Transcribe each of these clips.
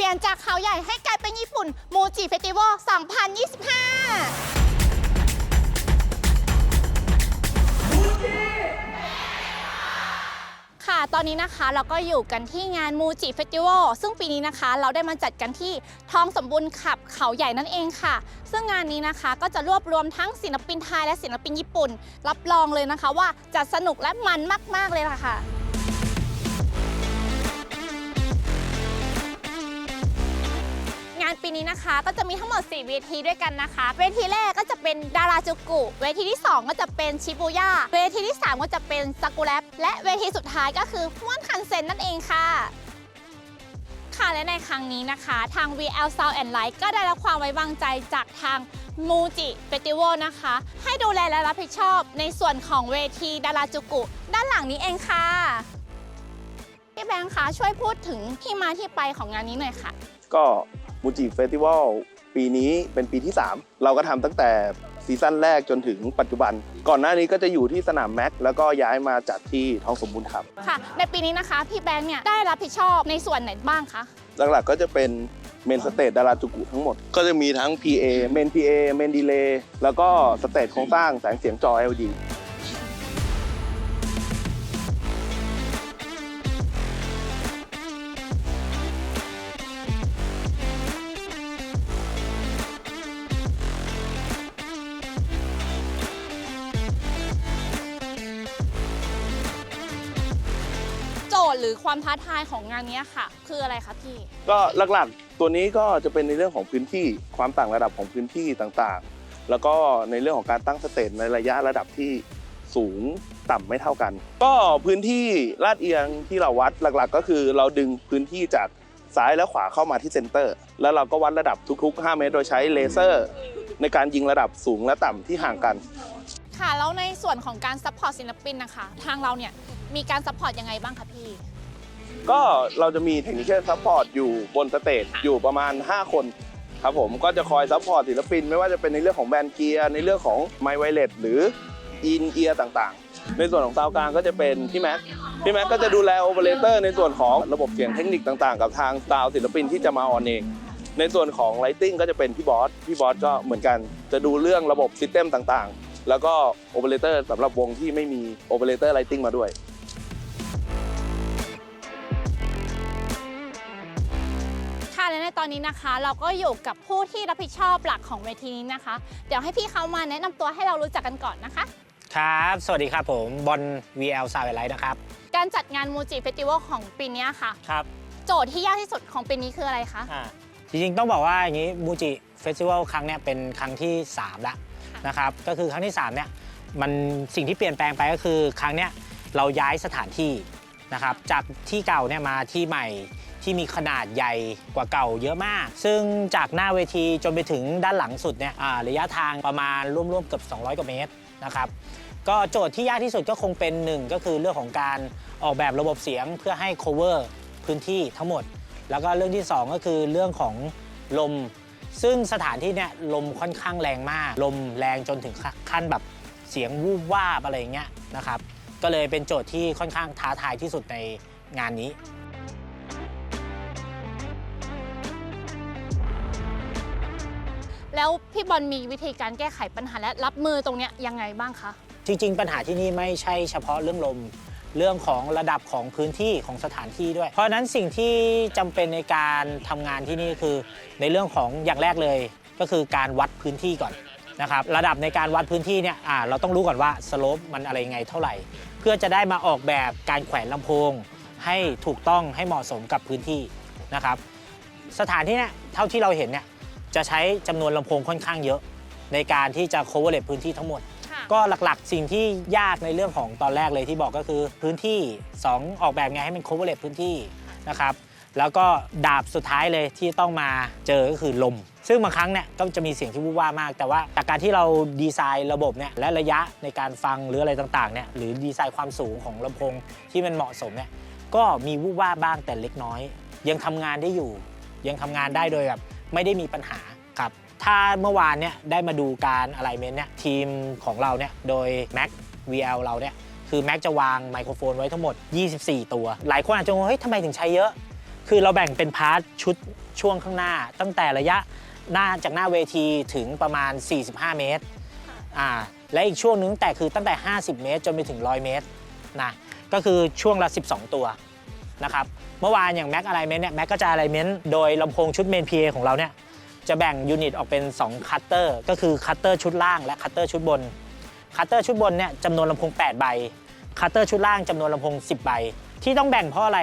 เปลี่ยนจากเขาใหญ่ให้กลายเป็นญี่ปุ่นมูจิเฟสติวัล 2025 ค่ะ ตอนนี้นะคะเราก็อยู่กันที่งานมูจิเฟสติวัลซึ่งปีนี้นะคะ เราได้มาจัดกันที่ทองสมบูรณ์ขับเขาใหญ่นั่นเองค่ะ ซึ่งงานนี้นะคะก็จะรวบรวมทั้งศิลปินไทยและศิลปินญี่ปุ่น รับรองเลยนะคะว่าจะสนุกและมันมาก ๆ เลยล่ะค่ะานปีนี้นะคะ ก็จะมีทั้งหมด 4 เวทีด้วยกันนะคะ เวทีแรกก็จะเป็นดาราจูกุ เวทีที่ 2 ก็จะเป็นชิบูย่า เวทีที่ 3 ก็จะเป็นซากุระและเวทีสุดท้ายก็คือม่วนคันเซ็นนั่นเองค่ะค่ะและในครั้งนี้นะคะ ทาง VL Sound and Light ก็ได้รับความไว้วางใจจากทางมูจิเฟติวัลนะคะ ให้ดูแลและรับผิดชอบในส่วนของเวทีดาราจูกุ ด้านหลังนี้เองค่ะ พี่แบงค์คะช่วยพูดถึงที่มาที่ไปของงานนี้หน่อยค่ะ ก็ มูจิเฟสติวัลปีนี้เป็นปีที่ 3 เราก็ทำตั้งแต่ซีซั่นแรกจนถึงปัจจุบัน ก่อนหน้านี้ก็จะอยู่ที่สนามแม็กแล้วก็ย้ายมาจัดที่ท้องสมบูรณ์ครับ ค่ะ ในปีนี้นะคะ พี่แบงค์เนี่ยได้รับผิดชอบในส่วนไหนบ้างคะ หลักๆก็จะเป็นเมนสเตจดาราจุกุทั้งหมด ก็จะมีทั้ง PA เมน PA เมนดีเลย์แล้วก็สเตจโครงสร้างแสงเสียงจอ LED หรือความท้าทายของงานนี้ค่ะ คืออะไรคะพี่ ก็หลักๆ ตัวนี้ก็จะเป็นในเรื่องของพื้นที่ความต่างระดับของพื้นที่ต่างๆ แล้วก็ในเรื่องของการตั้งสเตจในระยะระดับที่สูงต่ำไม่เท่ากัน ก็พื้นที่ลาดเอียงที่เราวัดหลักๆ ก็คือเราดึงพื้นที่จากซ้ายและขวาเข้ามาที่เซนเตอร์ แล้วเราก็วัดระดับทุกๆ 5 เมตร โดยใช้เลเซอร์ ในการยิงระดับสูงและต่ำที่ห่างกัน ค่ะแล้วในส่วนของการซัพพอร์ตศิลปินนะคะ ทางเราเนี่ย มีการซัพพอร์ตยังไงบ้างคะพี่ ก็เราจะมีเทคนิคซัพพอร์ตอยู่บนสเตจอยู่ประมาณ 5 คนครับผมก็จะคอยซัพพอร์ตศิลปิน ไม่ว่าจะเป็นในเรื่องของแบนด์เกียร์ในเรื่องของไมค์ไวเลสหรืออินเอียร์ต่างๆ ในส่วนของซาวกลางก็จะเป็นพี่แม็กพี่แม็กก็จะดูแลโอเปอเรเตอร์ในส่วนของระบบเสียงเทคนิคต่างๆ กับทางซาวศิลปินที่จะมาออนเอง ในส่วนของไลติ้งก็จะเป็นพี่บอสพี่บอสก็เหมือนกัน จะดูเรื่องระบบซิสเต็มต่างๆ แล้วก็โอเปอเรเตอร์สำหรับวงที่ไม่มีโอเปอเรเตอร์ไลติ้งมาด้วย อนนี้นะคะ เราก็อยู่กับผู้ที่รับผิดชอบหลักของเวทีนี้นะคะ เดี๋ยวให้พี่เขามาแนะนำตัวให้เรารู้จักกันก่อนนะคะ ครับ สวัสดีครับผมบอล VL ซาวไลท์นะครับ การจัดงานมูจิเฟสติวัลของปีนี้ค่ะ ครับ โจทย์ที่ยากที่สุดของปีนี้คืออะไรคะ อ่าจริงๆ ต้องบอกว่าอย่างนี้มูจิเฟสติวัลครั้งเนี้ยเป็นครั้งที่ 3 แล้วนะครับ ก็คือครั้งที่ 3 เนี่ยมันสิ่งที่เปลี่ยนแปลงไปก็คือครั้งเนี้ยเราย้ายสถานที่นะครับจากที่เก่าเนี่ยมาที่ใหม่ ที่มีขนาดใหญ่กว่าเก่าเยอะมาก ซึ่งจากหน้าเวทีจนไปถึงด้านหลังสุดเนี่ยระยะทางประมาณร่วมๆเกือบ 200 กว่าเมตรนะครับก็โจทย์ที่ยากที่สุดก็คงเป็นหนึ่งก็คือเรื่องของการออกแบบระบบเสียงเพื่อให้ cover พื้นที่ทั้งหมด แล้วก็เรื่องที่ 2 ก็คือเรื่องของลม ซึ่งสถานที่เนี่ยลมค่อนข้างแรงมาก ลมแรงจนถึงขั้นแบบเสียงวูบวาบอะไรอย่างเงี้ยนะครับ ก็เลยเป็นโจทย์ที่ค่อนข้างท้าทายที่สุดในงานนี้ แล้วพี่บอลมีวิธีการแก้ไขปัญหาและรับมือตรงเนี้ยยังไงบ้างคะ จริง ๆ ปัญหาที่นี่ไม่ใช่เฉพาะเรื่องลม เรื่องของระดับของพื้นที่ของสถานที่ด้วย เพราะฉะนั้นสิ่งที่จำเป็นในการทำงานที่นี่คือ ในเรื่องของอย่างแรกเลย ก็คือการวัดพื้นที่ก่อนนะครับ ระดับในการวัดพื้นที่เนี่ยอ่าเราต้องรู้ก่อนว่าสโลปมันอะไรยังไงเท่าไหร่ เพื่อจะได้มาออกแบบการแขวนลำโพง ให้ถูกต้องให้เหมาะสมกับพื้นที่นะครับ สถานที่เนี่ยเท่าที่เราเห็นเนี่ย จะใช้จำนวนลำโพงค่อนข้างเยอะ ในการที่จะ cover พื้นที่ทั้งหมด ค่ะ ก็หลักๆ สิ่งที่ยากในเรื่องของตอนแรกเลยที่บอกก็คือพื้นที่ 2 ออกแบบไงให้มัน coverage พื้นที่นะครับ แล้วก็ดาบสุดท้ายเลยที่ต้องมาเจอก็คือลม ซึ่งบางครั้งเนี่ยก็จะมีเสียงที่วูบวามาก แต่ว่าจากการที่เราดีไซน์ระบบเนี่ยและระยะในการฟังหรืออะไรต่างๆเนี่ยหรือดีไซน์ความสูงของลำโพงที่มันเหมาะสมเนี่ยก็มีวูบวาบ้างแต่เล็กน้อย ยังทำงานได้อยู่ ยังทำงานได้โดยแบบ ไม่ได้มีปัญหาครับถ้าเมื่อวานเนี่ยได้มาดูการอะไรเมนเนี่ยทีมของเราเนี่ยโดย Mac VL เราเนี่ยคือ Mac จะวางไมโครโฟนไว้ทั้งหมด 24 ตัว หลายคนอาจจะงงเฮ้ยทำไมถึงใช้เยอะ คือเราแบ่งเป็นพาร์ทชุดช่วงข้างหน้า ตั้งแต่ระยะหน้าจากหน้าเวทีถึงประมาณ 45 เมตรอ่าและอีกช่วงนึงแต่คือตั้งแต่ 50 เมตร จนไปถึง 100 เมตรนะก็คือช่วงละ 12 ตัว นะครับเมื่อวานอย่างแม็กอะไลเมนต์เนี่ยแม็กก็จะอะไลเมนโดยลำโพงชุดเมนพีของเราเนี่ยจะแบ่งยูนิตออกเป็น2คัตเตอร์ก็คือคัตเตอร์ชุดล่างและคัตเตอร์ชุดบนคัตเตอร์ชุดบนเนี่ยจำนวนลำโพง 8 ใบคัตเตอร์ชุดล่างจำนวนลำโพง 10 ใบ ที่ต้องแบ่งเพราะอะไร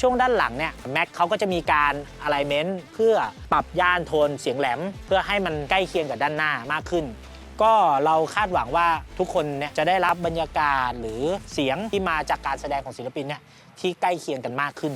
ช่วงด้านหลังเนี่ยแม็กเขาก็จะมีการอะไลเมนต์เพื่อปรับย่านโทนเสียงแหลม เพื่อให้มันใกล้เคียงกับด้านหน้ามากขึ้น ก็เราคาดหวังว่าทุกคนเนี่ยจะได้รับบรรยากาศหรือเสียงที่มาจากการแสดงของศิลปินเนี่ยที่ใกล้เคียงกันมากขึ้น